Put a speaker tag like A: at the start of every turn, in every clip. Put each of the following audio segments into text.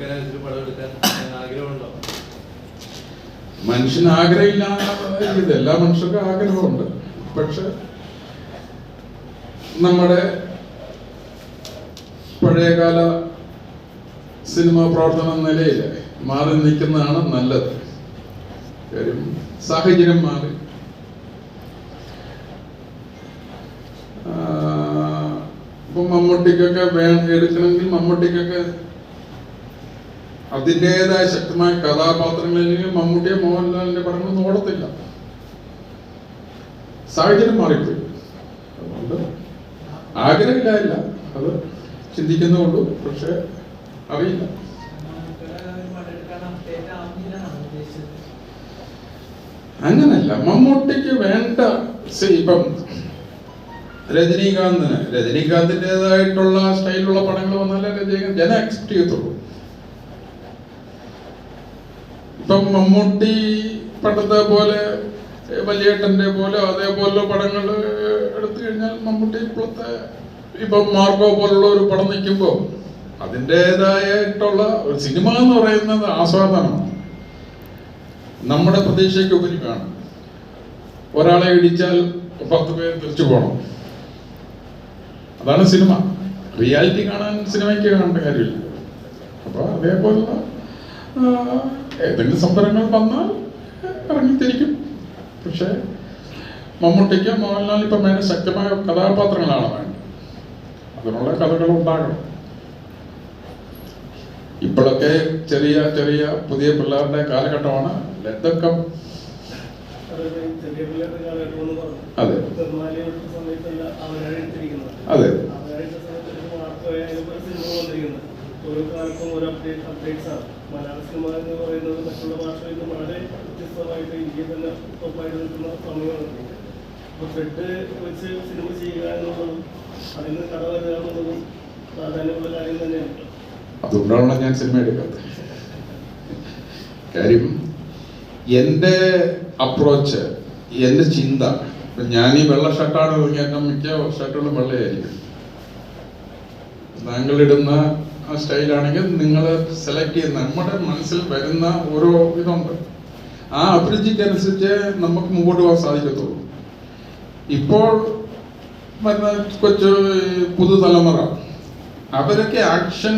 A: കേരളത്തിൽ പടം എടുക്കാൻ
B: മനുഷ്യന് ആഗ്രഹമില്ലാതെ എല്ലാ മനുഷ്യർക്കും ആഗ്രഹമുണ്ട്. പക്ഷെ നമ്മുടെ പഴയകാല സിനിമാ പ്രവർത്തന നിലയിൽ മാറി നിൽക്കുന്നതാണ് നല്ലത്. കാര്യം സാഹചര്യം മാറി. ഇപ്പം മമ്മൂട്ടിക്കൊക്കെ വേ എടുക്കണമെങ്കിൽ മമ്മൂട്ടിക്കൊക്കെ അതിന്റെതായ ശക്തമായ കഥാപാത്രങ്ങളിൽ മമ്മൂട്ടിയെ മോഹൻലാലിന്റെ പടങ്ങളൊന്നും ഓടത്തില്ല. സാഹചര്യം മാറിപ്പോയി. അതുകൊണ്ട് ആഗ്രഹമില്ല അത് ചിന്തിക്കുന്നുള്ളൂ പക്ഷെ അറിയില്ല. അങ്ങനല്ല. മമ്മൂട്ടിക്ക് വേണ്ട ഇപ്പം രജനീകാന്തിന്. രജനീകാന്തിന്റെതായിട്ടുള്ള സ്റ്റൈലുള്ള പടങ്ങൾ വന്നാലേ രജനീകാന്ത് ജനം അക്സെപ്റ്റ് ചെയ്യത്തുള്ളൂ. ഇപ്പം മമ്മൂട്ടി പണ്ടത്തെ പോലെ വലിയേട്ടന്റെ പോലെ അതേപോലെ പടങ്ങൾ എടുത്തു കഴിഞ്ഞാൽ മമ്മൂട്ടി ഇപ്പോഴത്തെ ഇപ്പം മാർഗോ പോലുള്ള ഒരു പടം നിൽക്കുമ്പോൾ അതിന്റെതായിട്ടുള്ള ഒരു സിനിമ എന്ന് പറയുന്നത് ആസ്വാദനമാണ് നമ്മുടെ പ്രതീക്ഷയ്ക്ക് ഉപരി വേണം ഒരാളെ ഇടിച്ചാൽ പത്ത് പേര് തിരിച്ചു പോകണം. അതാണ് സിനിമ. റിയാലിറ്റി കാണാൻ സിനിമയ്ക്ക് കാണേണ്ട കാര്യമില്ല. അപ്പോൾ അതേപോലുള്ള ഏതെങ്കിലും സംഭരങ്ങൾ വന്നാൽ ഇറങ്ങിത്തിരിക്കും പക്ഷേ മമ്മൂട്ടിക്ക് മോഹൻലാൽ ഇപ്പം വേണ്ട ശക്തമായ കഥാപാത്രങ്ങളാണ് വേണ്ടത് അതിനുള്ള കഥകൾ ഉണ്ടാകണം ഇപ്പോഴൊക്കെ ചെറിയ ചെറിയ പുതിയ പിള്ളേരുടെ കാലഘട്ടമാണ് ലഡക്കം അതെ. അതെ.
C: അതെ. മലയാള സിനിമ എന്ന് പറയുന്നത് മറ്റുള്ള ഭാഷയിൽ നിന്ന് വളരെ വ്യത്യസ്തമായിട്ട് ഇന്ത്യയിൽ തന്നെ ടോപ്പായിട്ട് നിൽക്കുന്ന സമയമാണ്. അപ്പോൾ ത്രെഡ് വെച്ച് സിനിമ ചെയ്യുക എന്നുള്ളതും അതിൽ നിന്ന് കട വരിക എന്നുള്ളതും പ്രാധാന്യമുള്ള കാര്യം തന്നെയാണ്.
B: അതുകൊണ്ടാണ് ഞാൻ സിനിമ എടുക്കാത്തത് കാര്യം എന്റെ അപ്രോച്ച് എന്റെ ചിന്ത ഞാൻ ഈ വെള്ള ഷർട്ടാണ് എന്റെ മിക്ക ഷർട്ടുകളും വെള്ളയായിരിക്കും. ആ സ്റ്റൈലാണെങ്കിൽ നിങ്ങൾ സെലക്ട് ചെയ്യുന്ന നമ്മുടെ മനസ്സിൽ വരുന്ന ഓരോ ഇതുണ്ട്. ആ അഭിരുചിക്കനുസരിച്ച് നമുക്ക് മുമ്പോട്ട് പോകാൻ സാധിക്കത്തുള്ളൂ. ഇപ്പോൾ വരുന്ന കൊച്ചു പുതുതലമുറ അവരൊക്കെ ആക്ഷൻ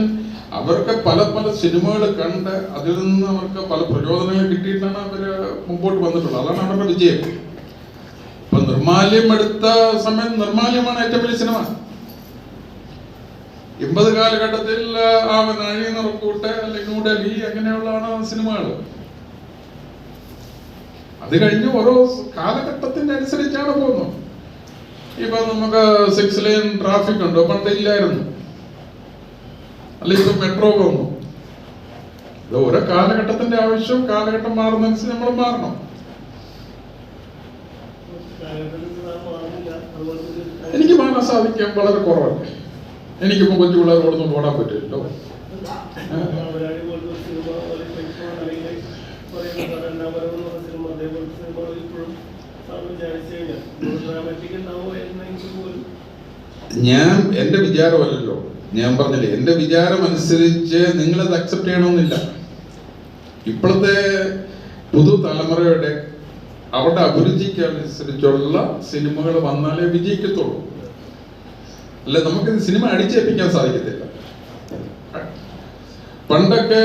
B: അവർക്ക് പല പല സിനിമകൾ കണ്ട് അതിൽ നിന്ന് അവർക്ക് പല പ്രചോദനങ്ങൾ കിട്ടിയിട്ടാണ് അവർ മുമ്പോട്ട് വന്നിട്ടുള്ളത്. അതാണ് അവരുടെ വിജയം. ഇപ്പൊ നിർമാല്യം എടുത്ത സമയം നിർമാല്യമാണ് ഏറ്റവും വലിയ സിനിമ. എൺപത് കാലഘട്ടത്തിൽ ആ നഴി നിറക്കൂട്ട് അല്ലെങ്കിൽ ന്യൂഡൽഹി അങ്ങനെയുള്ളതാണ് സിനിമകൾ. അത് കഴിഞ്ഞ് ഓരോ കാലഘട്ടത്തിന്റെ അനുസരിച്ചാണ് പോകുന്നത്. ഇപ്പൊ നമുക്ക് സിക്സ് ലൈൻ ട്രാഫിക് ഉണ്ട്? പണ്ട് ഇല്ലായിരുന്നു. അല്ല ഇപ്പൊ മെട്രോ വന്നു ഇത് ഓരോ കാലഘട്ടത്തിന്റെ ആവശ്യം കാലഘട്ടം മാറുന്നതനുസരിച്ച് നമ്മൾ മാറണം. എനിക്ക് മാറാൻ സാധിക്കാൻ വളരെ കുറവാണ് എനിക്കിപ്പോ കൊച്ചു പിള്ളേർ ഓടുന്നു ഓടാൻ പറ്റില്ലല്ലോ ഞാൻ എന്റെ വിചാരമല്ലല്ലോ. ഞാൻ പറഞ്ഞില്ലേ എന്റെ വിചാരം അനുസരിച്ച് നിങ്ങളത് അക്സെപ്റ്റ് ചെയ്യണമെന്നില്ല. ഇപ്പോഴത്തെ പുതു തലമുറയുടെ അവരുടെ അഭിരുചിക്ക് അനുസരിച്ചുള്ള സിനിമകൾ വന്നാലേ വിജയിക്കത്തുള്ളൂ. അല്ല നമുക്ക് സിനിമ അടിച്ചേൽപ്പിക്കാൻ സാധിക്കത്തില്ല. പണ്ടൊക്കെ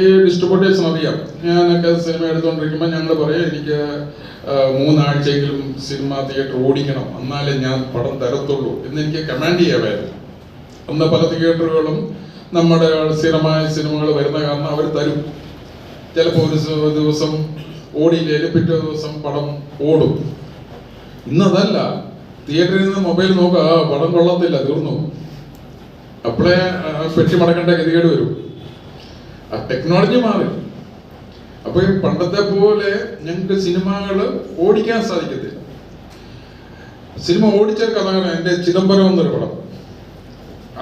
B: ഈ ഡിസ്ട്രിബ്യൂട്ടേഴ്സിന് അറിയാം. ഞാനൊക്കെ സിനിമ എടുത്തുകൊണ്ടിരിക്കുമ്പോൾ ഞങ്ങൾ പറയാം എനിക്ക് മൂന്നാഴ്ചയെങ്കിലും സിനിമ തിയേറ്റർ ഓടിക്കണം. എന്നാലേ ഞാൻ പടം തരത്തുള്ളൂ. എന്ന് എനിക്ക് കമാൻഡ് ചെയ്യാമായിരുന്നു. അന്ന് പല തിയേറ്ററുകളും നമ്മുടെ സ്ഥിരമായ സിനിമകൾ വരുന്ന കാരണം അവർ തരും. ചിലപ്പോൾ ഒരു ദിവസം ഓടിയില്ലെങ്കിൽ പിറ്റേ ദിവസം പടം ഓടും. ഇന്നതല്ല. തിയേറ്ററിൽ നിന്ന് മൊബൈൽ നോക്കുക ആ പടം കൊള്ളത്തില്ല തീർന്നു. അപ്പോഴേ പെട്ടി മടക്കേണ്ട ഗതികേട് വരും. ആ ടെക്നോളജി മാറി. അപ്പൊ ഈ പണ്ടത്തെ പോലെ ഞങ്ങൾക്ക് സിനിമകൾ ഓടിക്കാൻ സാധിക്കത്തില്ല. സിനിമ ഓടിച്ച കഥകളാണ് എന്റെ ചിദംബരം എന്നൊരു പടം.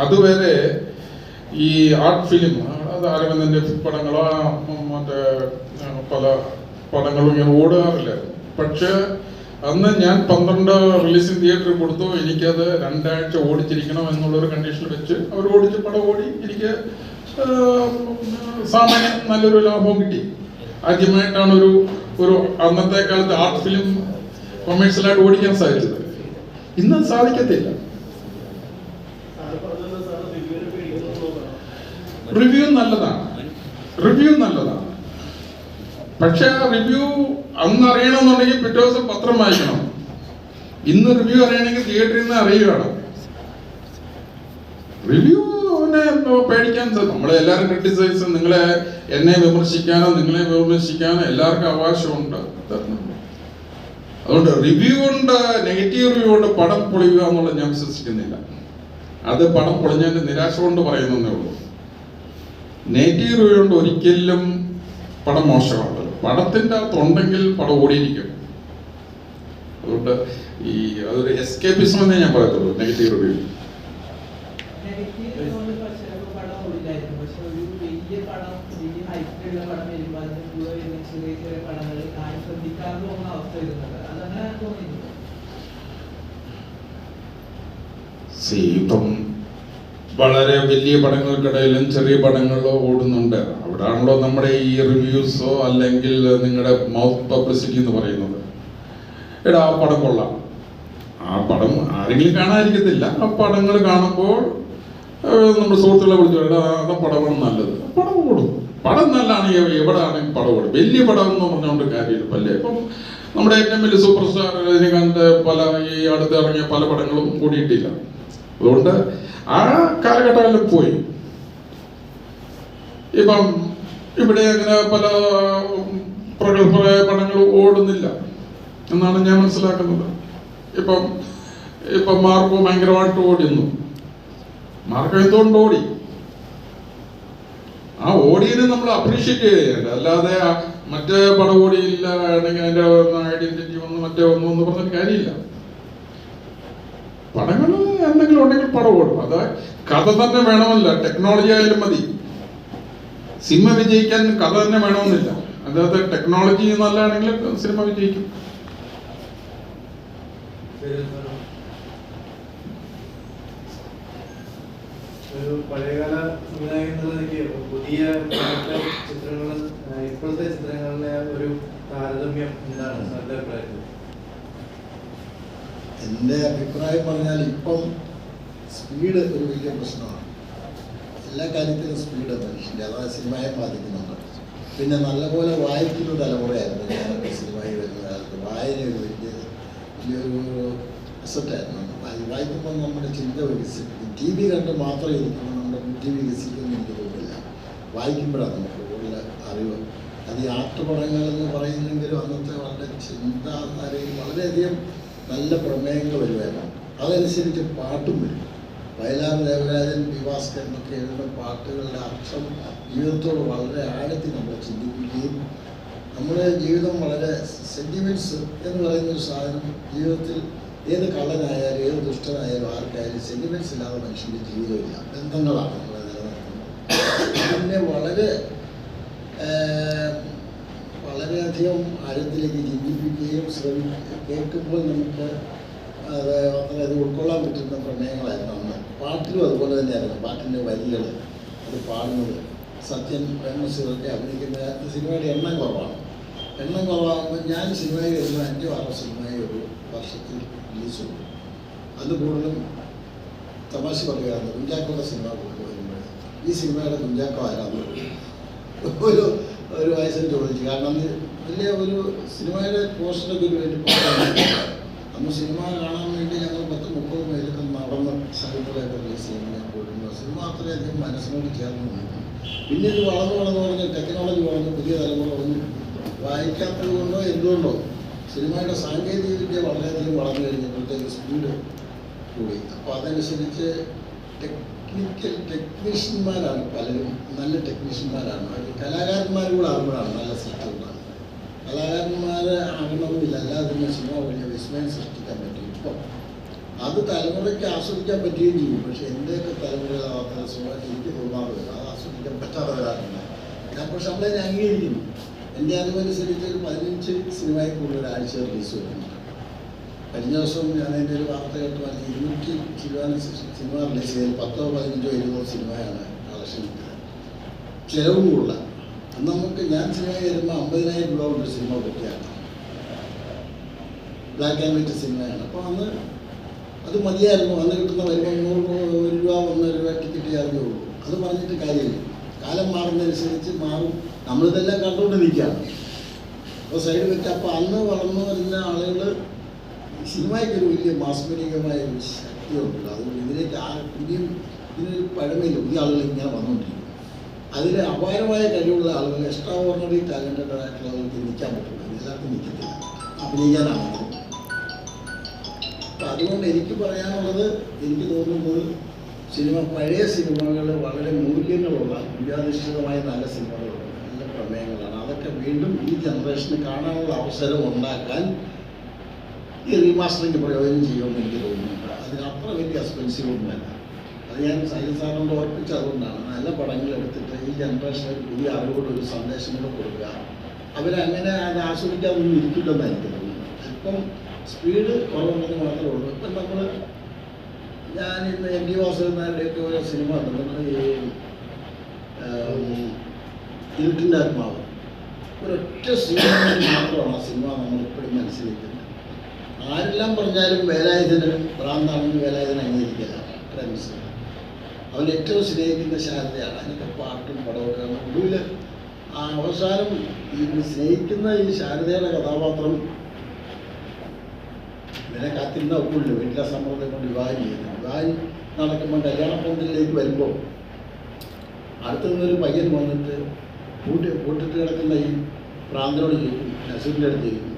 B: അതുവരെ ഈ ആർട്ട് ഫിലിം അത് അരവിന്ദന്റെ പടങ്ങളോ മറ്റേ പല പടങ്ങളും ഇങ്ങനെ ഓടാറില്ല പക്ഷെ അന്ന് ഞാൻ പന്ത്രണ്ട് റിലീസിംഗ് തിയേറ്ററിൽ കൊടുത്തു. എനിക്കത് രണ്ടാഴ്ച ഓടിച്ചിരിക്കണം എന്നുള്ളൊരു കണ്ടീഷനിൽ വെച്ച് അവർ ഓടിച്ച് പടം ഓടി എനിക്ക് സാമാന്യം നല്ലൊരു ലാഭവും കിട്ടി. ആദ്യമായിട്ടാണ് ഒരു ഒരു അന്നത്തെ കാലത്ത് ആർട്ട് ഫിലിം കൊമേഴ്സ്യലായിട്ട് ഓടിക്കാൻ സാധിച്ചത്. ഇന്ന് സാധിക്കത്തില്ല. റിവ്യൂ നല്ലതാണ്. റിവ്യൂ നല്ലതാണ്. പക്ഷെ ആ റിവ്യൂ അന്ന് അറിയണമെന്നുണ്ടെങ്കിൽ പിറ്റേ ദിവസം പത്രം വായിക്കണം. ഇന്ന് റിവ്യൂ അറിയണമെങ്കിൽ തിയേറ്ററിൽ നിന്ന് അറിയുകയാണ്. റിവ്യൂവിനെ പേടിക്കാൻ നമ്മളെ എല്ലാവരും ക്രിട്ടിസൈസ് നിങ്ങളെ എന്നെ വിമർശിക്കാനോ നിങ്ങളെ വിമർശിക്കാനോ എല്ലാവർക്കും അവകാശമുണ്ട്. അതുകൊണ്ട് റിവ്യൂ കൊണ്ട് നെഗറ്റീവ് റിവ്യൂ കൊണ്ട് പടം പൊളിയുക എന്നുള്ളത് ഞാൻ വിശ്വസിക്കുന്നില്ല. അത് പടം പൊളിഞ്ഞതിന്റെ നിരാശ കൊണ്ട് പറയുന്നതേ ഉള്ളൂ. നെഗറ്റീവ് റിവ്യൂ കൊണ്ട് ഒരിക്കലും പടം മോശമാണ്. പടത്തിന്റെ അകത്തുണ്ടെങ്കിൽ പടം ഓടിയിരിക്കും. അതുകൊണ്ട് ഈ അതൊരു എസ്കേപ്പിസം എന്നേ ഞാൻ പറയത്തുള്ളൂ നെഗറ്റീവ് റിവ്യൂ ഇപ്പം വളരെ വലിയ പടങ്ങൾക്കിടയിലും ചെറിയ പടങ്ങളിലും ഓടുന്നുണ്ട്. അവിടാണല്ലോ നമ്മുടെ ഈ റിവ്യൂസോ അല്ലെങ്കിൽ നിങ്ങളുടെ മൗത്ത് പബ്ലിസിറ്റി എന്ന് പറയുന്നത്. എടാ ആ പടം കൊള്ളാം. ആ പടം ആരെങ്കിലും കാണാതിരിക്കത്തില്ല. ആ പടങ്ങൾ കാണുമ്പോൾ നമ്മുടെ സുഹൃത്തുക്കളെ വിളിച്ചു എടാ ആ പടമാണ് നല്ലത്. പടം ഓടും. പടം നല്ലതാണ് എവിടെയാണെങ്കിൽ പടം ഓടും. വലിയ പടം എന്ന് പറഞ്ഞുകൊണ്ട് കാര്യമില്ല. അല്ലേ? അപ്പം നമ്മുടെ ഏറ്റവും വലിയ സൂപ്പർ സ്റ്റാർ രജനീകാന്ത് പല ഈ അടുത്ത് ഇറങ്ങിയ പല പടങ്ങളും കൂടിയിട്ടില്ല. അതുകൊണ്ട് ആ കാലഘട്ടമെല്ലാം പോയി. ഇപ്പം ഇവിടെ അങ്ങനെ പല പ്രഗത്ഭരായ പണങ്ങൾ ഓടുന്നില്ല എന്നാണ് ഞാൻ മനസ്സിലാക്കുന്നത്. ഇപ്പം ഇപ്പം മാർക്കോ ഭയങ്കരമായിട്ട് ഓടിയുന്നു മാർക്കോ എന്തുകൊണ്ട് ഓടി? ആ ഓടിയതിനെ നമ്മൾ അപ്രീഷിയേറ്റ് ചെയ്യേണ്ട അല്ലാതെ മറ്റേ പടം ഓടിയില്ല അല്ലെങ്കിൽ അതിന്റെ ഐഡന്റിറ്റി ഒന്ന് മറ്റേ ഒന്നും എന്ന് പറഞ്ഞിട്ട് കാര്യമില്ല. പടങ്ങൾ എന്തെങ്കിലും ഉണ്ടെങ്കിൽ പടം ഓടും. അത് കഥ തന്നെ വേണമല്ല. ടെക്നോളജി ആയാലും മതി. സിനിമ വിജയിക്കാൻ കഥ തന്നെ വേണമെന്നില്ല. അതായത് ടെക്നോളജി നല്ലതാണെങ്കിൽ സിനിമ വിജയിക്കും.
D: ഒരു പഴയകാല സംവിധായകൻ പുതിയ ചിത്രങ്ങൾ ഇപ്പോഴത്തെ ചിത്രങ്ങളിലെ ഒരു താരതമ്യം എന്താണ് സാറിന്റെ അഭിപ്രായത്തിൽ?
E: എന്റെ അഭിപ്രായം പറഞ്ഞാൽ ഇപ്പം സ്പീഡ് ഒരു വലിയ പ്രശ്നമാണ്. എല്ലാ കാര്യത്തിലും സ്പീഡ് മനുഷ്യന്റെ അതായത് സിനിമയെ ബാധിക്കുന്നുണ്ട്. പിന്നെ നല്ലപോലെ വായിക്കുന്ന തലമുറയായിരുന്നു. ഞാനൊക്കെ സിനിമയിൽ വരുന്ന കാലത്ത് വായന വലിയ വലിയൊരു അസറ്റായിരുന്നു വായി- വായിക്കുമ്പോൾ നമ്മുടെ ചിന്ത വികസിപ്പിക്കും ടി വി കണ്ട് മാത്രം ഇരിക്കുമ്പോൾ നമ്മുടെ ബുദ്ധി വികസിക്കുമെന്ന് എനിക്ക് തോന്നില്ല. വായിക്കുമ്പോഴാണ് നമുക്ക് കൂടുതൽ അറിവ്. അത് ഈ ആട്ടുപടങ്ങൾ എന്ന് പറയുന്നെങ്കിലും അന്നത്തെ വളരെ ചിന്താധാരയിൽ വളരെയധികം നല്ല പ്രമേയങ്ങൾ വരുമായിരുന്നു. അതനുസരിച്ച് പാട്ടും വരും. വയലാർ ദേവരാജൻ പി. ഭാസ്കർ എന്നൊക്കെ എഴുതുന്ന പാട്ടുകളുടെ അർത്ഥം ജീവിതത്തോട് വളരെ ആഴത്തിൽ നമ്മളെ ചിന്തിപ്പിക്കുകയും നമ്മുടെ ജീവിതം വളരെ സെന്റിമെന്റ്സ് എന്ന് പറയുന്ന ഒരു സാധനം ജീവിതത്തിൽ ഏത് കള്ളനായാലും ഏത് ദുഷ്ടനായാലും ആർക്കായാലും സെന്റിമെന്റ്സ് ഇല്ലാതെ മനുഷ്യന്റെ ജീവിതമില്ല. ബന്ധങ്ങളാണ് നമ്മളെ നിലനിർത്തുന്നത്. പിന്നെ വളരെ വളരെയധികം ആഴത്തിലേക്ക് ചിന്തിപ്പിക്കുകയും ശ്രമി കേൾക്കുമ്പോൾ നമുക്ക് അത് ഉൾക്കൊള്ളാൻ പറ്റുന്ന പ്രമേയങ്ങളായിരുന്നു അന്ന്. പാട്ടിലും അതുപോലെ തന്നെയായിരുന്നു. പാട്ടിന്റെ വരികൾ അത് പാടുന്നത്. സത്യൻ പ്രേമസിറൊക്കെ അഭിനയിക്കുന്ന സിനിമയുടെ എണ്ണം കുറവാണ്. എണ്ണം കുറവാകുമ്പോൾ ഞാൻ സിനിമയിൽ വരുന്ന അഞ്ചോ ആറോ സിനിമയെ ഒരു വർഷത്തിൽ റിലീസ് ചെയ്തു. അത് കൂടുതലും തമാശ പറയുകയാണ്. കുഞ്ചാക്കോയുടെ സിനിമ കൂടുതൽ വരുമ്പോൾ ഈ സിനിമയുടെ കുഞ്ചാക്കോ ആരാന്ന് ഒരു ഒരു വയസ്സിൽ ചോദിച്ചു. കാരണം വലിയ ഒരു സിനിമയുടെ പോസ്റ്ററൊക്കെ വേണ്ടി അന്ന് സിനിമ കാണാൻ വേണ്ടി ഞങ്ങൾ പത്ത് മുപ്പത് പേരൊക്കെ നടന്ന് സംഘങ്ങളായിട്ട് റിലീസ് ചെയ്യുമ്പോൾ ഞാൻ പോയിരുന്നു. സിനിമ അത്രയധികം മനസ്സിനോട് ചേർന്ന് നിന്നു. പിന്നെ ഇത് വളർന്നു വളർന്നു പറഞ്ഞ് ടെക്നോളജി വളർന്നു പുതിയ തലമുറ വന്നു വായിക്കാത്തത് കൊണ്ടോ എന്തുകൊണ്ടോ സിനിമയുടെ സാങ്കേതിക വിദ്യ വളരെയധികം വളർന്നു കഴിഞ്ഞപ്പോഴത്തേക്ക് സ്പീഡ് കൂടി. അപ്പോൾ അതനുസരിച്ച് ടെക്നിക്കൽ ടെക്നീഷ്യന്മാരാണ് പലരും. നല്ല ടെക്നീഷ്യന്മാരാണ് അവർ കലാകാരന്മാർ കൂടെ ആകുമ്പോഴാണ് നല്ല ഉണ്ടാകുന്നത് കലാകാരന്മാർ ആകണമെന്നില്ല. അല്ലാതെ സിനിമ വലിയ വിസ്മയം സൃഷ്ടിക്കാൻ പറ്റും ഇപ്പം അത് തലമുറയ്ക്ക് ആസ്വദിക്കാൻ പറ്റുകയും ചെയ്യും. പക്ഷെ എന്റെയൊക്കെ തലമുറ സിനിമ എനിക്ക് തോന്നാറില്ല അത് ആസ്വദിക്കാൻ പറ്റാതെ വരാറില്ല ഞാൻ പക്ഷെ നമ്മളെ അംഗീകരിക്കുന്നു. എന്റെ അറിവനുസരിച്ച് ഒരു പതിനഞ്ച് സിനിമയിൽ കൂടുതൽ ആഴ്ച റിലീസ് വരുന്നുണ്ട് കഴിഞ്ഞ ദിവസം ഞാൻ എന്റെ ഒരു വാർത്ത കേട്ട്. അല്ലെങ്കിൽ ഇരുന്നൂറ്റി സിനിമ സിനിമ റിലീസ് ചെയ്ത് പത്തോ പതിനഞ്ചോ ഇരുപതോ സിനിമയാണ് കളക്ഷൻ ചെലവും ചിലവും കൂടുതല അന്ന് നമുക്ക് ഞാൻ സിനിമ വരുമ്പോൾ അമ്പതിനായിരം രൂപ കൊണ്ട് സിനിമ പറ്റിയാണ് ബ്ലാക്ക് ആൻഡ് വൈറ്റ് സിനിമയാണ് അപ്പോൾ അന്ന് അത് മതിയായിരുന്നു. അന്ന് കിട്ടുന്ന വരുമ്പോൾ നൂറ് ഒരു രൂപ ഒന്നര രൂപ ടിക്കറ്റ് ചാർജേ ഉള്ളൂ അത് പറഞ്ഞിട്ട് കാര്യമില്ല. കാലം മാറുന്നതനുസരിച്ച് മാറും. നമ്മളിതെല്ലാം കണ്ടുകൊണ്ട് നിൽക്കുകയാണ്. അപ്പോൾ സൈഡ് വെച്ച് അപ്പോൾ അന്ന് വളർന്നു വരുന്ന ആളുകൾ സിനിമയ്ക്ക് ഒരു വലിയ മാസ്മരികമായ ഒരു ശക്തിയുണ്ടല്ലോ അതുകൊണ്ട് ഇതിലേക്ക് ആ പുതിയ ഇതിനൊരു പഴമയില്ല. പുതിയ ആളുകൾ ഇങ്ങനെ വന്നുകൊണ്ടിരിക്കും അതിൽ അപാരമായ കഴിവുള്ള ആളുകൾ എക്സ്ട്രാ ഓർഡിനറി ടാലന്റഡ് ആയിട്ടുള്ള ആളുകൾക്ക് നിൽക്കാൻ പറ്റില്ല എല്ലാവർക്കും നിൽക്കത്തില്ല. അഭിനയിക്കാനാണ് അപ്പം അതുകൊണ്ട് എനിക്ക് പറയാനുള്ളത് എനിക്ക് തോന്നുമ്പോൾ സിനിമ പഴയ സിനിമകൾ വളരെ മൂല്യങ്ങളുള്ള വിദ്യാധിഷ്ഠിതമായ നല്ല സിനിമകളുണ്ട് നല്ല പ്രമേയങ്ങളാണ്. അതൊക്കെ വീണ്ടും ഈ ജനറേഷന് കാണാനുള്ള അവസരം ഉണ്ടാക്കാൻ ഈ റീമാസ്റ്ററിങ് പ്രയോജനം ചെയ്യുമെന്ന് എനിക്ക് തോന്നുന്നുണ്ട്. അതിന് അത്ര വലിയ എക്സ്പെൻസീവ് ഒന്നുമല്ല. അത് ഞാൻ സൈൻസ് സാറിനോട് ഓർപ്പിച്ചതുകൊണ്ടാണ് നല്ല പടങ്ങൾ എടുത്തിട്ട് ഈ ജനറേഷന് പുതിയ അറിവോട് ഒരു സന്ദേശം കൂടെ കൊടുക്കുക അവരങ്ങനെ അത് ആസ്വദിക്കാതൊന്നും ഇരിക്കില്ലെന്ന് എനിക്ക് തോന്നുന്നു. ഇപ്പം സ്പീഡ് കുറവുണ്ടെന്ന് മാത്രമേ ഉള്ളൂ. ഇപ്പം നമ്മൾ ഞാൻ ഇന്ന് എം ഡി വാസുദേവനാരുടെയൊക്കെ ഒരു സിനിമ ഇരുട്ടിന്റെ ആത്മാവ്. ഒരൊറ്റ സിനിമ മാത്രമാണ് ആ സിനിമ നമ്മൾ ഇപ്പോഴും മനസ്സിലിരിക്കുന്നത്. ആരെല്ലാം പറഞ്ഞാലും വേലായുധന് ഭ്രാന്താണെന്ന് വേലായുധൻ അംഗീകരിക്കില്ല. മനസ്സിലായി. അവൻ ഏറ്റവും സ്നേഹിക്കുന്ന ശാരദയാണ് അതിനൊക്കെ പാട്ടും പടമൊക്കെ ഒടുവിൽ ആ അവസാനം ഈ സ്നേഹിക്കുന്ന ഈ ശാരദയുടെ കഥാപാത്രം ഇവരെ കാത്തിരുന്ന ഒക്കില്ല വീട്ടിലെ സമ്മർദ്ദം കൊണ്ട് വിവാഹം ചെയ്യുന്നു. വിവാഹം നടക്കുമ്പോൾ കല്യാണ പന്തലിലേക്ക് വരുമ്പോൾ അടുത്തു നിന്നൊരു പയ്യൻ വന്നിട്ട് കൂട്ടി കൂട്ടിട്ട് കിടക്കുന്ന ഈ പ്രാന്തനോട് ചോദിക്കും നസീറിന്റെ അടുത്ത് ചോദിക്കും.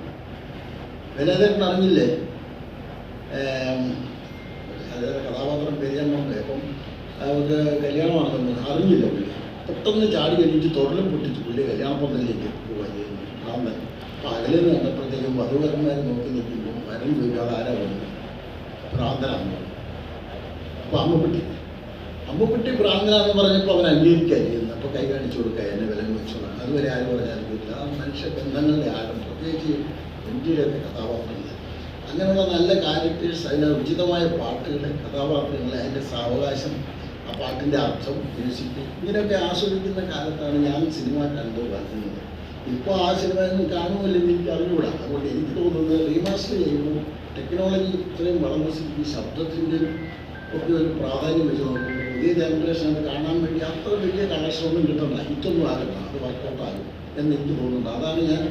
E: അദ്ദേഹം അറിഞ്ഞില്ലേ? അതായത് കഥാപാത്രം പെരിയാൻ പെരിയമ്മ അപ്പം അവർക്ക് കല്യാണമാണെന്ന് അറിഞ്ഞില്ല പുള്ളി. പെട്ടെന്ന് ചാടി കഴിഞ്ഞിട്ട് തൊടലും പൊട്ടിച്ച് പുള്ളി കല്യാണം പന്തലിലേക്ക് പോവുക ചെയ്യുന്നു ഭ്രാന്തൻ പകലിൽ നിന്ന് കണ്ടപ്പോഴത്തേക്കും വധുവരന്മാർ നോക്കി നിൽക്കുമ്പോൾ വരൻ ചോദിക്കാതെ ആരാ വന്നു ഭ്രാന്തനാണെന്ന് പറഞ്ഞു അപ്പോൾ അമ്മപ്പെട്ടി അമ്മപ്പെട്ടി ഭ്രാന്തനാന്ന് പറഞ്ഞപ്പോൾ അവൻ അംഗീകരിക്കാൻ ചെയ്യുന്നു അപ്പോൾ കൈ കാണിച്ചു കൊടുക്കുക എന്നെ വില വെച്ചോളാം അതുവരെ ആരും പറഞ്ഞാലും ഇല്ല മനുഷ്യ ബന്ധങ്ങളുടെ ആഴം പ്രത്യേകിച്ച് ഇന്ത്യയിലൊക്കെ കഥാപാത്രങ്ങൾ അങ്ങനെയുള്ള നല്ല ക്യാരക്ടേഴ്സ് അതിന്റെ ഉചിതമായ പാട്ടുകൾ കഥാപാത്രങ്ങൾ അതിന്റെ സാവകാശം ആ പാട്ടിന്റെ അർത്ഥം മ്യൂസിക് ഇങ്ങനെയൊക്കെ ആസ്വദിക്കുന്ന കാലത്താണ് ഞാൻ സിനിമ കണ്ടു വരുന്നത്. ഇപ്പോൾ ആ സിനിമ ഒന്നും കാണുമല്ലെന്ന് എനിക്ക് അറിഞ്ഞുകൂടാ അതുകൊണ്ട് എനിക്ക് തോന്നുന്നത് റീമാസ്റ്റർ ചെയ്യുമ്പോൾ ടെക്നോളജി ഇത്രയും വളർന്ന സ്ഥിതിക്ക് ശബ്ദത്തിന്റെ ഒക്കെ ഒരു പ്രാധാന്യം വെച്ച് നോക്കുമ്പോൾ പുതിയ ജനറേഷൻ അത് കാണാൻ വേണ്ടി അത്ര വലിയ കളക്ഷൻ ഒന്നും കിട്ടണ്ട ഹിറ്റൊന്നും ആകണ്ട അത് വർക്കൗട്ടാകും എന്ന് എനിക്ക് തോന്നുന്നുണ്ട് അതാണ് ഞാൻ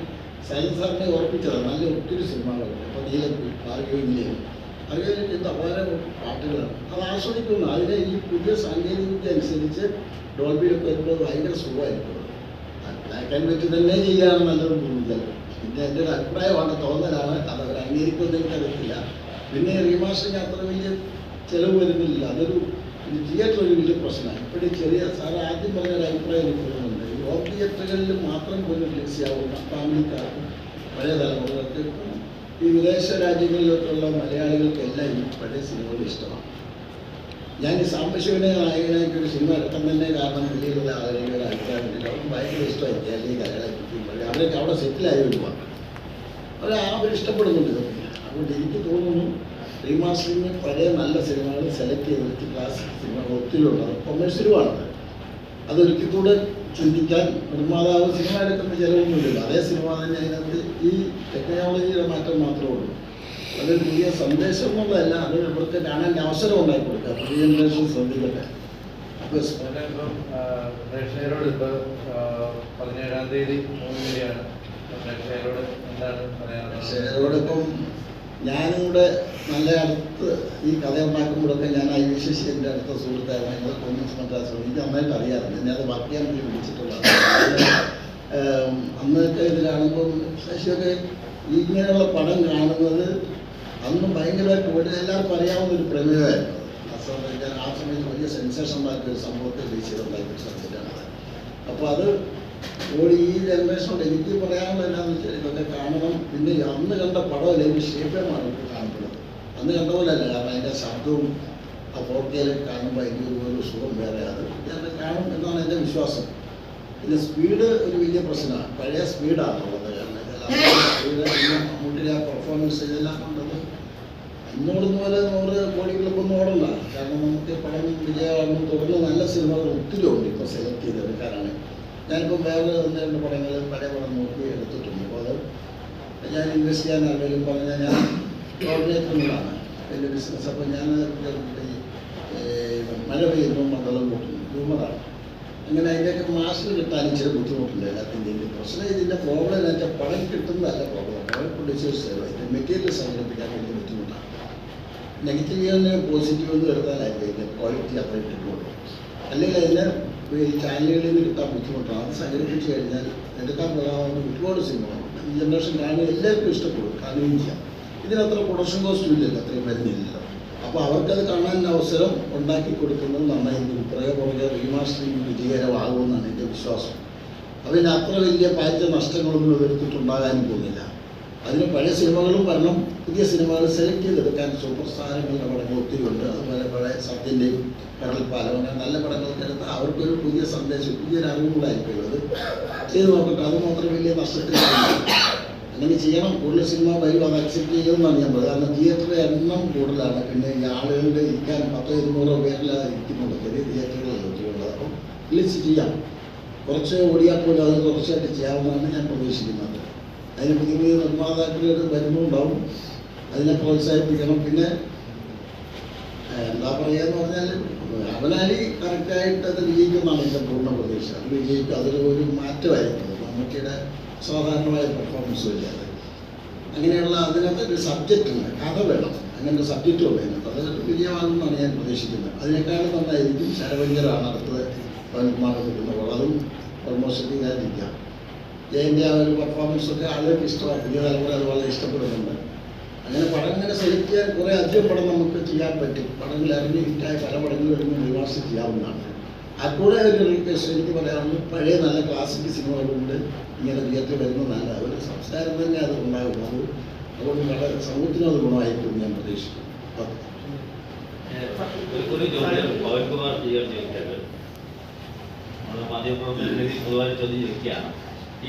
E: സൈൻ സാറിനെ ഓർപ്പിച്ചത് നല്ല ഒത്തിരി സിനിമകളുണ്ട് അപ്പോൾ നീലക്കുയിൽ ഭാർഗവിയിലെയും ഭാർഗവിയിലേക്ക് എന്ത് അപാര പാട്ടുകളാണ്. അത് ആസ്വദിക്കുന്നു അതിനെ ഈ പുതിയ സാങ്കേതികവിദ്യ അനുസരിച്ച് ഡോൾബിയൊക്കെ വരുമ്പോൾ ഭയങ്കര സുഖമായിരിക്കും. ബ്ലാക്ക് ആൻഡ് തന്നെ ചെയ്യാൻ നല്ലൊരു തോന്നുന്നില്ല. പിന്നെ എന്റെ ഒരു അഭിപ്രായമാണ് തോന്നലാണ്. അത് അവർ അംഗീകരിക്കുമെന്ന് എനിക്കറിയത്തില്ല. പിന്നെ റീമാസ്റ്ററിങ് അത്ര വലിയ ചിലവ് വരുന്നില്ല. അതൊരു തിയേറ്റർ തിയേറ്ററിൽ വലിയ പ്രശ്നമാണ് ഇപ്പോഴും ചെറിയ സാറ് ആദ്യം പറഞ്ഞ ഒരു അഭിപ്രായം എനിക്ക് ഈ ഹോം തിയേറ്ററുകളിൽ മാത്രം പോലും റിലീസ് ചെയ്യാവുന്ന ഫാമിലിക്കാർക്കും പഴയ തലമുറകൾക്ക് ഈ വിദേശ രാജ്യങ്ങളിലൊക്കെയുള്ള മലയാളികൾക്കെല്ലാം ഈ പഴയ സിനിമകൾ ഇഷ്ടമാണ്. ഞാൻ ഈ സാംബശിവനെ നായകനായിട്ട് ഒരു സിനിമ ഇറക്കം തന്നെ കാരണം വലിയുള്ള ആളുകളുടെ ഒരു അഭിപ്രായമില്ല അവർക്ക് ഭയങ്കര ഇഷ്ടമായി കേരളീയ കലകളെ അവരൊക്കെ അവിടെ സെറ്റിലായി ഒരുപാട്. അവർ അവർ ഇഷ്ടപ്പെടുന്നുണ്ട് ഇതൊക്കെ. അതുകൊണ്ട് എനിക്ക് തോന്നുന്നു റീമാസ്റ്ററിങ് പഴയ നല്ല സിനിമകൾ സെലക്ട് ചെയ്തിട്ട് ക്ലാസിക് സിനിമകൾ ഒത്തിരി ഉണ്ട് അത് കൊമേഴ്സ്യലുമാണ് അതൊരിക്കൽ കൂടെ ചിന്തിക്കാൻ നിർമ്മാതാവ് സിനിമ എടുക്കുന്ന ചിലവൊന്നുമില്ല അതേ സിനിമ തന്നെ അതിനകത്ത് ഈ ടെക്നോളജിയുടെ മാറ്റം മാത്രമേ ഉള്ളൂ. അതൊരു പുതിയ സന്ദേശം എന്നുള്ളതല്ല അത് ഇവർക്ക് കാണാൻ അവസരം ഉണ്ടാക്കി കൊടുക്കുക പുതിയ ജനറേഷൻ ശ്രദ്ധിക്കട്ടെ.
A: പ്രേക്ഷകരോട് ഇപ്പം പതിനേഴാം തീയതി പ്രേക്ഷകരോട് എന്താണ് പറയാനുള്ളത്?
E: പക്ഷേരോടൊപ്പം ഞാനും കൂടെ നല്ല അടുത്ത് ഈ കഥ ഉണ്ടാക്കുമ്പോഴൊക്കെ ഞാൻ ഐ വി ശശി എന്റെ അടുത്ത സുഹൃത്തായിരുന്നു. ഞങ്ങൾ കോൺഗ്രസ് മദ്രാസ് എനിക്ക് നന്നായിട്ട് അറിയാറുണ്ട് ഞാൻ അത് വർക്ക് ചെയ്യാൻ വേണ്ടി വിളിച്ചിട്ടുള്ളതാണ് അന്നൊക്കെ ഇത് ശശിയൊക്കെ ഇങ്ങനെയുള്ള പടം കാണുന്നത് അന്ന് ഭയങ്കരമായിട്ട് ഇവിടെ എല്ലാവർക്കും അറിയാവുന്ന ഒരു പ്രമേയമായിരുന്നു. സമയത്ത് ആ സമയത്ത് വലിയ സെൻസേഷൻ ഉണ്ടാക്കിയ ഒരു സംഭവത്തെ ബേസ് ചെയ്തുണ്ടാക്കിയ ഒരു സബ്ജക്റ്റാണ് അപ്പോൾ അത് ഓടി ഈ ജനറേഷനോട് എനിക്ക് പറയാനുള്ള എന്താന്ന് വെച്ചാൽ ഇതൊക്കെ കാണണം. പിന്നെ അന്ന് കണ്ട പടം അല്ലെങ്കിൽ ഷേപ്പമാണ് ഇപ്പോൾ കാണപ്പെടുന്നത് അന്ന് കണ്ട പോലെയല്ല കാരണം അതിന്റെ ശബ്ദവും ആ ഫോർക്കയിലൊക്കെ കാണുമ്പോൾ എനിക്ക് ഒരു സുഖം വേറെ. അത് ഞാൻ കാണും എന്നാണ് എന്റെ വിശ്വാസം. പിന്നെ സ്പീഡ് ഒരു വലിയ പ്രശ്നമാണ്. പഴയ സ്പീഡാണുള്ളത് കാരണം ആ പെർഫോമൻസ് ഇതെല്ലാം കണ്ടത് അന്നോടുന്ന പോലെ നൂറ് കോടികളൊന്നും ഓടണ്ട. കാരണം നമുക്ക് പടം വിജയമാകുമ്പോൾ തുടർന്ന് നല്ല സിനിമകൾ ഒത്തിരി ഉണ്ട് ഇപ്പോൾ സെലക്ട് ചെയ്തെടുക്കാനാണ് ഞാനിപ്പോൾ വേറെ ഒന്ന് രണ്ട് പടങ്ങൾ പഴയ പടം നോക്കി എടുത്തിട്ടുണ്ട്. അപ്പോൾ അത് ഞാൻ ഇൻവെസ്റ്റ് ചെയ്യാൻ ആരെങ്കിലും പറഞ്ഞാൽ ഞാൻ കോർഡിനേറ്ററുകളാണ് എന്റെ ബിസിനസ് അപ്പോൾ ഞാൻ മഴ പെയ്യുമ്പോൾ മണ്ഡലം കൂട്ടുന്നു. ഹ്യൂമറാണ് അങ്ങനെ അതിന്റെയൊക്കെ മാസ്റ്റർ കിട്ടാൻ ഇച്ചിരി ബുദ്ധിമുട്ടുണ്ട് എല്ലാത്തിന്റെയും പ്രശ്നം ഇതിന്റെ പ്രോബ്ലം എന്ന് വെച്ചാൽ പണം കിട്ടുന്നതല്ല പ്രോബ്ലം പണം പ്രൊഡ്യൂസേഴ്സ് അതിന്റെ മെറ്റീരിയൽ സംഘടിപ്പിക്കാൻ വലിയ ബുദ്ധിമുട്ടാണ്. നെഗറ്റീവ് തന്നെ പോസിറ്റീവ് എന്ന് എടുത്താലായിരിക്കും ഇതിന്റെ ക്വാളിറ്റി അത്രയും കിട്ടുള്ളൂ. അല്ലെങ്കിൽ അതിന് ഈ ചാനലുകളിൽ നിന്ന് കിട്ടാൻ ബുദ്ധിമുട്ടാണ് അത് സംഘടിപ്പിച്ച് കഴിഞ്ഞാൽ എടുക്കാൻ കൊള്ളാവുന്ന ഒരുപാട് സിനിമകളുണ്ട് ഈ ജനറേഷൻ കാണുക എല്ലാവർക്കും ഇഷ്ടപ്പെടും. കാണുകയും ചെയ്യാം ഇതിനത്ര പ്രൊഡക്ഷൻ കോസ്റ്റ് ഇല്ലല്ലോ അത്രയും വരുന്നില്ലല്ലോ. അപ്പോൾ അവർക്കത് കാണാൻ അവസരം ഉണ്ടാക്കി കൊടുക്കുന്നത് നന്നായി പുറകെ പുറകെ റീമാസ്റ്ററിംഗ് വിജയകരമാകുമെന്നാണ് എന്റെ വിശ്വാസം. അതിന് അത്ര വലിയ പാറ്റ നഷ്ടങ്ങളൊന്നും ഇതെടുത്തിട്ടുണ്ടാകാനും പോകുന്നില്ല. അതിന് പഴയ സിനിമകളും വരണം. പുതിയ സിനിമകൾ സെലക്ട് ചെയ്തെടുക്കാൻ സൂപ്പർ സ്ഥാനങ്ങൾ പടങ്ങൾ ഒത്തിരി ഉണ്ട് അതുപോലെ പഴയ സത്യന്റെയും കടൽപ്പാലം അങ്ങനെ നല്ല പടങ്ങൾക്കകത്ത് അവർക്കൊരു പുതിയ സന്ദേശം പുതിയൊരു അറിവുകളായിരിക്കും അത് ചെയ്ത് നോക്കട്ടെ. അത് മാത്രം വലിയ നഷ്ടത്തിലാണ് അങ്ങനെ ചെയ്യണം. കൂടുതൽ സിനിമ വരും. അത് അക്സെപ്റ്റ് ചെയ്യുമെന്നാണ് ഞാൻ പറയുന്നത്. കാരണം തിയേറ്ററിലെ എണ്ണം കൂടുതലാണ്. പിന്നെ ഈ ആളുകളുടെ ഇരിക്കാൻ പത്തോ ഇരുന്നൂറോ പേരിലാണ് ഇരിക്കുന്നുണ്ട്. ചെറിയ തിയേറ്ററുകളല്ല ഒത്തിരിയുള്ളത് അപ്പം വിളിച്ച് ചെയ്യാം. കുറച്ച് ഓടിയാൽ പോലും അത് കുറച്ചായിട്ട് ചെയ്യാമെന്നാണ് ഞാൻ പ്രതീക്ഷിക്കുന്നത്. അതിന് പുതിയ പുതിയ നിർമ്മാതാക്കളുടെ വരുന്നുണ്ടാവും അതിനെ പ്രോത്സാഹിപ്പിക്കണം. പിന്നെ എന്താ പറയുക പറഞ്ഞാൽ അവനാലി കറക്റ്റായിട്ട് അത് വിജയിക്കുമെന്നാണ് എന്റെ പൂർണ പ്രതീക്ഷ. അത് വിജയിക്കും. അതിൽ ഒരു മാറ്റമായിരുന്നു മമ്മൂട്ടിയുടെ സാധാരണമായ പെർഫോമൻസ് വരില്ല അത് അങ്ങനെയുള്ള അതിനകത്ത് ഒരു സബ്ജക്റ്റ് കഥ വേണം. അങ്ങനത്തെ സബ്ജക്റ്റ് ഉണ്ട് അതിനകത്ത്. അത് വിജയമാകുമെന്നാണ് ഞാൻ പ്രതീക്ഷിക്കുന്നത്. അതിനേക്കാളും നന്നായിരിക്കും ശരവഞ്ചരാണ് അടുത്തത് പവൻകുമാർ കിട്ടുന്ന അതും ഓൾമോസ്റ്റ് ചെയ്യാതിരിക്കാം ജയന്റെ ആ ഒരു പെർഫോമൻസ് ഒക്കെ ആളുകൾക്ക് ഇഷ്ടമാണ്. പുതിയ തലമുറ അത് വളരെ ഇഷ്ടപ്പെടുന്നുണ്ട്. അങ്ങനെ പടം ഇങ്ങനെ സെലക്ട് ചെയ്യാൻ കുറേ അധികം പടം നമുക്ക് ചെയ്യാൻ പറ്റും. പടങ്ങൾ ഇറങ്ങി ഹിറ്റായ പല പടങ്ങളും ഇറങ്ങി റിവാർസ് ചെയ്യാവുന്നതാണ്. അതുകൂടെ ഒരു റിക്വസ്റ്റ് എനിക്ക് പറയാനുള്ളത് പഴയ നല്ല ക്ലാസിക് സിനിമകളുണ്ട്. ഇങ്ങനെ തിയേറ്ററിൽ വരുന്ന നല്ല ഒരു സംസ്കാരം തന്നെ അത് ഉണ്ടാകും അത് അതുകൊണ്ട് വളരെ സമൂഹത്തിന് അത് ഗുണമായിരിക്കും ഞാൻ പ്രതീക്ഷിക്കുന്നു.
F: പവൻകുമാർ ചെയ്യാൻ മാധ്യമപ്രവർത്തകർ പൊതുവായി ചോദ്യം ചോദിക്കുകയാണ്.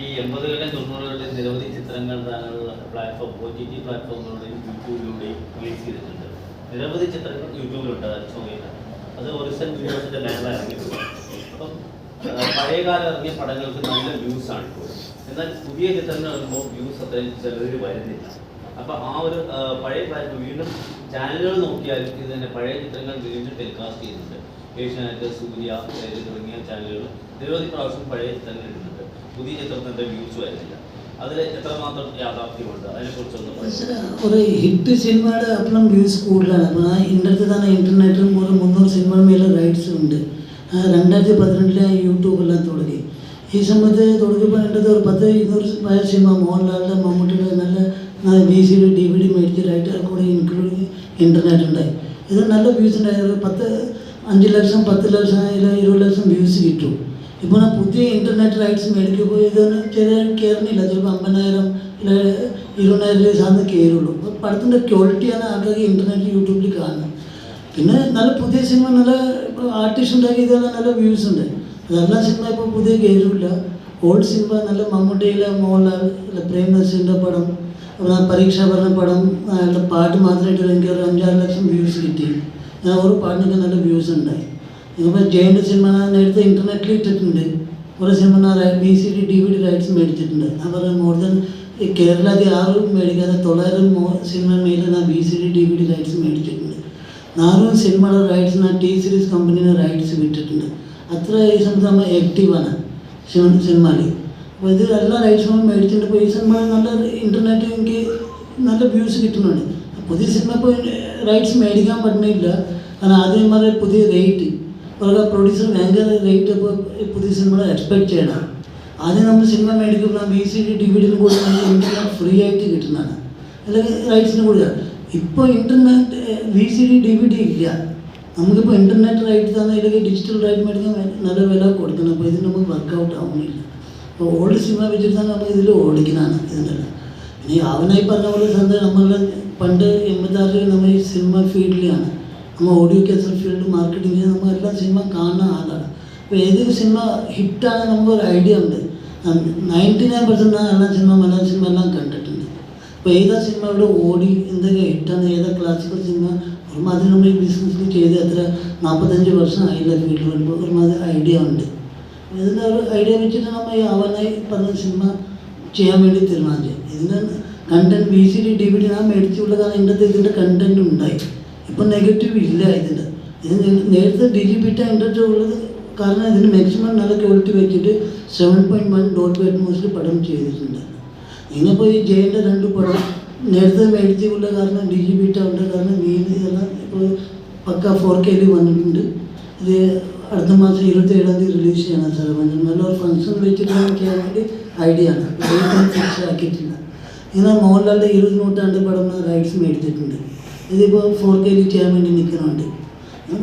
F: ഈ എൺപതുകളുടെയും തൊണ്ണൂറുകളുടെയും നിരവധി ചിത്രങ്ങൾ താങ്കൾ പ്ലാറ്റ്ഫോം ഒ ടി ടി പ്ലാറ്റ്ഫോമുകളുടെയും യൂട്യൂബിലൂടെയും റിലീസ് ചെയ്തിട്ടുണ്ട്. നിരവധി ചിത്രങ്ങൾ യൂട്യൂബിലുണ്ട് അത് ചോദ്യം അത് ഒറിസൺ വീഡിയോസിന്റെ മേഖല ഇറങ്ങിയിട്ടുണ്ട്. അപ്പം പഴയകാലം ഇറങ്ങിയ പടങ്ങൾക്ക് നല്ല വ്യൂസ് ആണ്. എന്നാൽ പുതിയ ചിത്രങ്ങൾ വരുമ്പോൾ വ്യൂസ് അത്രയും ചിലതിൽ വരുന്നില്ല. അപ്പോൾ ആ ഒരു പഴയ പ്ലാറ്റ്ഫോം വീണ്ടും ചാനലുകൾ നോക്കിയാലും ഇത് തന്നെ പഴയ ചിത്രങ്ങൾ വീണ്ടും ടെലികാസ്റ്റ് ചെയ്യുന്നുണ്ട്. ഏഷ്യാനെറ്റ് സൂര്യ തുടങ്ങിയ ചാനലുകൾ നിരവധി പ്രാവശ്യം പഴയ ചിത്രങ്ങൾ ഇടുന്നുണ്ട്. പുതിയ ചിത്രത്തിന്റെ വ്യൂസ് വരുന്നില്ല.
G: ഒരു ഹിറ്റ് സിനിമയുടെ അപ്പളം വ്യൂസ് കൂടുതലാണ്. അപ്പോൾ ആ ഇന്നത്തെ തന്നെ ഇന്റർനെറ്റിലും ഒരു മുന്നൂറ് സിനിമ മേലെ റൈറ്റ്സ് ഉണ്ട്. രണ്ടായിരത്തി പതിനെട്ടിലെ യൂട്യൂബെല്ലാം തുടങ്ങി. ഈ സമയത്ത് തുടങ്ങിയപ്പോൾ എന്റെ ഒരു പത്ത് ഇരുന്നൂറ് പഴയ സിനിമ. മോഹൻലാലിന്റെ മമ്മൂട്ടിയുടെ നല്ല B C D D V D മേടിച്ച് റൈറ്റ് കൂടെ ഇൻക്ലൂഡിങ് ഇന്റർനെറ്റ് ഉണ്ടായി. ഇത് നല്ല വ്യൂസ് ഉണ്ടായി. ഒരു പത്ത് അഞ്ച് ലക്ഷം പത്ത് ലക്ഷം ഇരുപത് ലക്ഷം വ്യൂസ് കിട്ടും. ഇപ്പോൾ ആ പുതിയ ഇന്റർനെറ്റ് റൈറ്റ്സ് മേടിക്കുമ്പോൾ ഇതൊന്നും ചില കയറുന്നില്ല. ചിലപ്പോൾ അമ്പതിനായിരം അല്ലെങ്കിൽ ഇരുപതിനായിരം സാധനം കയറുള്ളൂ. അപ്പോൾ പടത്തിന്റെ ക്വാളിറ്റിയാണ് ആൾക്കാർ ഇന്റർനെറ്റ് യൂട്യൂബിൽ കാണുന്നത്. പിന്നെ നല്ല പുതിയ സിനിമ നല്ല ഇപ്പോൾ ആർട്ടിസ്റ്റ് ഉണ്ടാക്കിയത് നല്ല വ്യൂസ് ഉണ്ട്. അതെല്ലാ സിനിമ ഇപ്പോൾ പുതിയ കയറില്ല. ഓൾഡ് സിനിമ നല്ല മമ്മൂട്ടിയിലെ മോഹൻലാൽ പ്രേം നസീറിന്റെ പടം അപ്പോൾ പരീക്ഷ പറഞ്ഞ പടം അയാളുടെ പാട്ട് മാത്രമായിട്ട് എനിക്ക് ഒരു അഞ്ചാറ് ലക്ഷം വ്യൂസ് കിട്ടി. ഞാൻ ഒരു പാട്ടിനൊക്കെ നല്ല വ്യൂസ് ഉണ്ടായി. ഇപ്പോൾ ജയന്റ് സിനിമ നേരത്തെ ഇന്റർനെറ്റിൽ ഇട്ടിട്ടുണ്ട്. കുറേ cinema B C D T V D rights മേടിച്ചിട്ടുണ്ട്. പറയുന്നത് മോർ ദൻ കേരളത്തിൽ ആരും മേടിക്കാതെ തൊള്ളായിരം സിനിമ മേലെ B C D T V D rights മേടിച്ചിട്ടുണ്ട്. നാലും സിനിമയുടെ റൈറ്റ്സ് ഞാൻ ടി സീരീസ് കമ്പനിയുടെ റൈറ്റ്സ് വിട്ടിട്ടുണ്ട്. അത്ര ഈ സമയത്ത് നമ്മൾ ആക്റ്റീവാണ് സിനിമ സിനിമയിൽ അപ്പോൾ ഇത് എല്ലാ റൈറ്റ്സും മേടിച്ചിട്ടുണ്ട്. ഇപ്പോൾ ഈ സിനിമ നല്ല ഇന്റർനെറ്റ് എനിക്ക് നല്ല വ്യൂസ് കിട്ടുന്നുണ്ട്. പുതിയ സിനിമ ഇപ്പോൾ റൈറ്റ്സ് മേടിക്കാൻ പറ്റുന്നില്ല കാരണം ആദ്യം പുതിയ റേറ്റ് അവർക്ക് പ്രൊഡ്യൂസർ ഭയങ്കര റേറ്റ് ഇപ്പോൾ പുതിയ സിനിമകൾ എക്സ്പെക്ട് ചെയ്യണം ആദ്യം നമ്മൾ സിനിമ മേടിക്കുമ്പോൾ B C D D V ഡിന് കൂടി ഫ്രീ ആയിട്ട് കിട്ടുന്നതാണ്. അല്ലെങ്കിൽ റൈറ്റ്സിന് കൂടുതൽ ഇപ്പോൾ internet V C D D V D ഇല്ല. നമുക്കിപ്പോൾ ഇന്റർനെറ്റ് റൈറ്റ് തന്നെ ഇല്ലെങ്കിൽ ഡിജിറ്റൽ റൈറ്റ് മേടിക്കാൻ നല്ല വില കൊടുക്കണം. അപ്പോൾ ഇത് നമുക്ക് വർക്കൗട്ട് ആവുന്നില്ല. അപ്പോൾ ഓൾഡ് സിനിമ വെച്ചിട്ട് തന്നെ നമ്മൾ ഇതിൽ ഓടിക്കുന്നതാണ് ഇതിന്റെ ഇനി അവനായി പറഞ്ഞ പോലെ സന്ധ്യ നമ്മൾ പണ്ട് എൺപത്താറിൽ നമ്മൾ ഈ സിനിമ ഫീൽഡിലാണ് നമ്മൾ ഓഡിയോ കാസറ്റ് ഫീൽഡ് മാർക്കറ്റിംഗ് ചെയ്ത് നമ്മൾ എല്ലാ സിനിമ കാണുന്ന ആളാണ് അപ്പോൾ ഏതൊരു സിനിമ ഹിറ്റാണ് നമുക്കൊരു ഐഡിയ ഉണ്ട്. നയന്റി നയൻ പെർസെന്റ് എല്ലാ സിനിമ മലയാള സിനിമ എല്ലാം കണ്ടിട്ടുണ്ട്. അപ്പോൾ ഏതാ സിനിമ ഇവിടെ ഓടി എന്തൊക്കെ ഹിറ്റാണ് ഏതാ ക്ലാസിക്കൽ സിനിമ ഒരുമാതിരി നമ്മൾ ഈ ബിസിനസ്സിൽ ചെയ്ത് എത്ര നാൽപ്പത്തഞ്ച് വർഷം ആയില്ല ഫീൽഡ് വരുമ്പോൾ ഒരുമാതിരി ഐഡിയ ഉണ്ട്. ഇതിന്റെ ഒരു ഐഡിയ വെച്ചിട്ട് നമ്മൾ ഈ അവനായി പറഞ്ഞ സിനിമ ചെയ്യാൻ വേണ്ടി തീരുമാനിച്ചു. ഇതിന്റെ content V C D D V D ഞാൻ മേടിച്ചുള്ള കാരണം ഇതിന്റെ ഇതിന്റെ കണ്ടന്റ് ഉണ്ടായി. ഇപ്പം നെഗറ്റീവ് ഇല്ല ഇതിന്. ഇത് നേരത്തെ ഡി ജി ബിറ്റ ഇൻഡസ്ട്രി ഉള്ളത് കാരണം ഇതിന് മാക്സിമം നല്ല ക്വാളിറ്റി വെച്ചിട്ട് seven point one dot atmosphere പടം ചെയ്തിട്ടുണ്ട്. ഇന്നിപ്പോൾ ഈ ജയന്റെ രണ്ട് പടം നേരത്തെ മേടിച്ചുള്ള കാരണം ഡി ജി ബിറ്റ ഉണ്ട് കാരണം നീതി എല്ലാം ഇപ്പോൾ പക്ക ഫോർ കെയിൽ വന്നിട്ടുണ്ട്. ഇത് അടുത്ത മാസം ഇരുപത്തി ഏഴാം തീയതി റിലീസ് ചെയ്യണം സാർ നല്ലൊരു ഫംഗ്ഷൻ വെച്ചിട്ട് ചെയ്യാൻ വേണ്ടി ഐഡിയ ആണ് ഫിക്സ് ആക്കിയിട്ടില്ല. ഇന്ന് മോഹൻലാലിന്റെ ഇരുപത് നൂറ്റാണ്ട് പടം റൈറ്റ്സ് മേടിച്ചിട്ടുണ്ട്. ഇതിപ്പോൾ ഫോർ കെയിൽ ചെയ്യാൻ വേണ്ടി നിൽക്കുന്നുണ്ട്.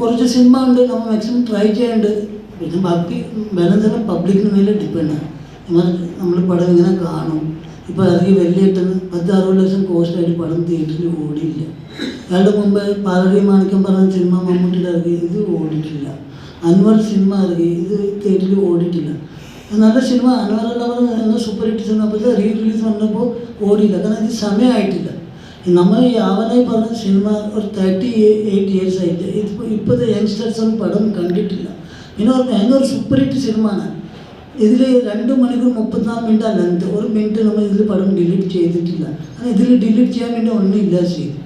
G: കുറച്ച് സിനിമ ഉണ്ട് നമ്മൾ മാക്സിമം ട്രൈ ചെയ്യാനുണ്ട്. പിന്നെ ബാക്കി ബാലൻസ് എല്ലാം പബ്ലിക്കിന് മേലെ ഡിപ്പെൻഡാണ് നമ്മൾ പടം ഇങ്ങനെ കാണും. ഇപ്പോൾ ഇറങ്ങി വലിയേട്ടന് പത്ത് അറുപത് ലക്ഷം കോസ്റ്റ് ആയിട്ട് പടം തിയേറ്ററിൽ ഓടിയില്ല. അയാളുടെ മുമ്പ് പാലടി മാണിക്കം പറഞ്ഞ സിനിമ മമ്മൂട്ടിയുടെ ഇറങ്ങി ഇത് ഓടിയിട്ടില്ല. അൻവർ സിനിമ ഇറങ്ങി ഇത് തിയേറ്ററിൽ ഓടിയിട്ടില്ല. നല്ല സിനിമ അൻവർ എന്നവർ എന്ന സൂപ്പർ ഹിറ്റ് സിനിമ അപ്പോൾ റീ റിലീസ് വന്നപ്പോൾ ഓടിയില്ല. കാരണം ഇത് സമയമായിട്ടില്ല നമ്മൾ ഈ ആവനായി പറഞ്ഞ സിനിമ ഒരു തേർട്ടി എയ്റ്റ് ഇയേഴ്സ് ആയിട്ട് ഇപ്പോൾ ഇപ്പോഴത്തെ യങ്സ്റ്റേഴ്സ് ഒന്നും പടം കണ്ടിട്ടില്ല. പിന്നെ ഒരു സൂപ്പർ ഹിറ്റ് സിനിമയാണ്. ഇതിൽ രണ്ട് മണിക്കൂർ മുപ്പത്തിനാല് മിനിറ്റ് ലെങ്ത് ഒരു മിനിറ്റ് നമ്മൾ ഇതിൽ പടം ഡിലീറ്റ് ചെയ്തിട്ടില്ല. അത് ഇതിൽ ഡിലീറ്റ് ചെയ്യാൻ വേണ്ടി ഒന്നുമില്ല ചെയ്തു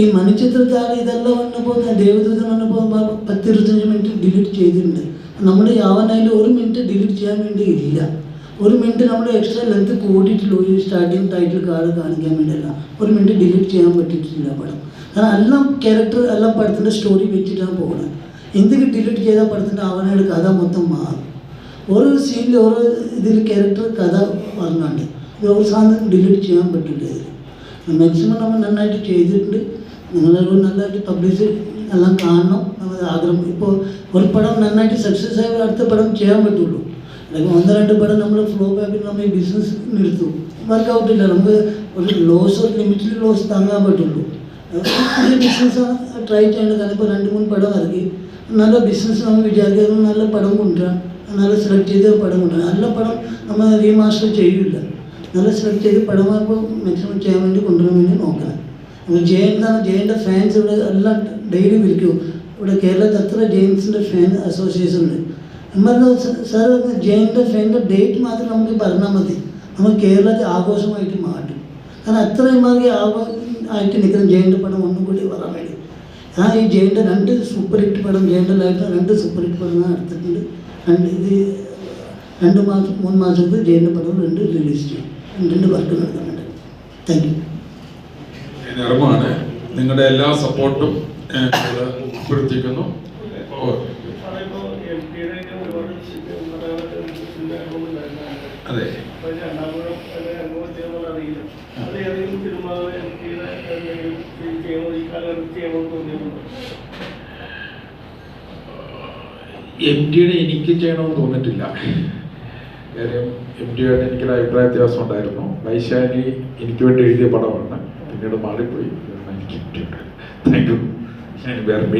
G: ഈ മണിച്ചിത്രത്താൽ ഇതെല്ലാം വന്നപ്പോൾ ദേവദൂതം വന്നപ്പോൾ പത്തിരുപത്തഞ്ച് മിനിറ്റ് ഡിലീറ്റ് ചെയ്തിട്ടുണ്ട്. നമ്മുടെ യാവനായിൽ ഒരു മിനിറ്റ് ഡിലീറ്റ് ചെയ്യാൻ വേണ്ടി ഇല്ല. ഒരു മിനിറ്റ് നമ്മൾ എക്സ്ട്രാ ലെങ്ത് കൂടിയിട്ടുള്ളൂ ഒരു സ്റ്റാർട്ടിങ് ടൈറ്റിൽ കാർഡ് കാണിക്കാൻ വേണ്ടിയല്ല. ഒരു മിനിറ്റ് ഡിലീറ്റ് ചെയ്യാൻ പറ്റിയിട്ടില്ല പടം. കാരണം എല്ലാം ക്യാരക്ടർ എല്ലാം പടത്തിന്റെ സ്റ്റോറി വെച്ചിട്ടാണ് പോകുന്നത് എന്തെങ്കിലും ഡിലീറ്റ് ചെയ്താൽ പടത്തിന്റെ അവനയുടെ കഥ മൊത്തം മാറും. ഓരോ സീനിൽ ഓരോ ഇതിൽ ക്യാരക്ടർ കഥ പറഞ്ഞുണ്ട്. ഒരു സാധനം ഡിലീറ്റ് ചെയ്യാൻ പറ്റില്ല ഇതിൽ മാക്സിമം നമ്മൾ നന്നായിട്ട് ചെയ്തിട്ടുണ്ട്. നിങ്ങളെല്ലാം നല്ലതായിട്ട് പബ്ലിഷ് എല്ലാം കാണണം. നമ്മൾ ആഗ്രഹം ഇപ്പോൾ ഒരു പടം നന്നായിട്ട് സക്സസ് ആയ അടുത്ത പടം ചെയ്യാൻ പറ്റുള്ളൂ. അല്ലെങ്കിൽ ഒന്ന് രണ്ട് പടം നമ്മൾ ഫ്ലോ ബാക്കിൽ നമ്മൾ ഈ ബിസിനസ് നിർത്തും. വർക്കൗട്ട് ഇല്ല. നമുക്ക് ഒരു ലോസ് ഒരു ലോസ് താങ്ങാൻ പറ്റുള്ളൂ. ബിസിനസ് ട്രൈ ചെയ്യേണ്ടത്. കാരണം ഇപ്പോൾ രണ്ട് മൂന്ന് പടം ഇറങ്ങി നല്ല ബിസിനസ് നമ്മൾ വിചാരിക്കുന്നത് നല്ല പടം കൊണ്ടുവരാം. നല്ല സെലക്ട് ചെയ്ത പടം കൊണ്ടുവരാം. നല്ല പടം നമ്മൾ റീമാസ്റ്റർ ചെയ്യില്ല. നല്ല സെലക്ട് ചെയ്ത് പടമാകുമ്പോൾ മാക്സിമം ചെയ്യാൻ വേണ്ടി കൊണ്ടുവരാൻ വേണ്ടി നോക്കണം. അപ്പോൾ ജയൻ എന്താണ്? ജയന്റെ ഫാൻസ് ഇവിടെ എല്ലാം ഡെയിലി വിളിക്കും. ഇവിടെ കേരളത്തിൽ എത്ര ജെയിൻസിന്റെ ഫാൻ അസോസിയേഷൻ ഉണ്ട്? എന്നാൽ സാർ ജയന്റെ ഫാന്റെ ഡേറ്റ് മാത്രം നമുക്ക് പറഞ്ഞാൽ മതി. നമ്മൾ കേരളത്തെ ആഘോഷമായിട്ട് മാറ്റും. കാരണം അത്രയും മാതിരി ആഘോ ആയിട്ട് നിൽക്കുന്ന ജയന്റെ പടം ഒന്നും കൂടി വരാൻ വേണ്ടി. ഞാൻ ഈ ജയന്റെ രണ്ട് സൂപ്പർ ഹിറ്റ് പടം ജയന്റെ ലൈഫ് രണ്ട് സൂപ്പർ ഹിറ്റ് പടം ഞാൻ എടുത്തിട്ടുണ്ട് രണ്ട് ഇത് രണ്ട് മാസം മൂന്ന് മാസത്തിൽ ജയന്റെ പടം രണ്ട് റിലീസ് ചെയ്യും രണ്ട് വർക്ക് നടക്കുന്നുണ്ട്. താങ്ക് യു
B: നിങ്ങളുടെ എല്ലാ സപ്പോർട്ടും ഉൾപ്പെടുത്തിക്കുന്നു ഓ,
C: അതിപ്പോ എം പിയുടെ ഒക്കെ ഒരുപാട് സിനിമ അനുഭവമുണ്ടായിരുന്നു
B: അതെ
C: അപ്പൊ ഇത് രണ്ടാമതും അതിനെ അനുഭവം ചെയ്യുന്നത് അറിയില്ല അത് ഏതെങ്കിലും സിനിമ എം പിയുടെ എന്തെങ്കിലും ഇത് ചെയ്യണോ ഈ കാലഘട്ടത്തിൽ ചെയ്യണമെന്ന് തോന്നിയിട്ടുണ്ടോ
B: എം ഡിയുടെ എനിക്ക് ചെയ്യണമെന്ന് തോന്നിട്ടില്ല കാര്യം എം ഡിയുടെ എനിക്കൊരു അഭിപ്രായ വ്യത്യാസം ഉണ്ടായിരുന്നു. വൈശാലി എനിക്ക് വേണ്ടി എഴുതിയ പടമാണ്. പിന്നീട് മാറിപ്പോയി. എനിക്ക് താങ്ക് യു വേറെ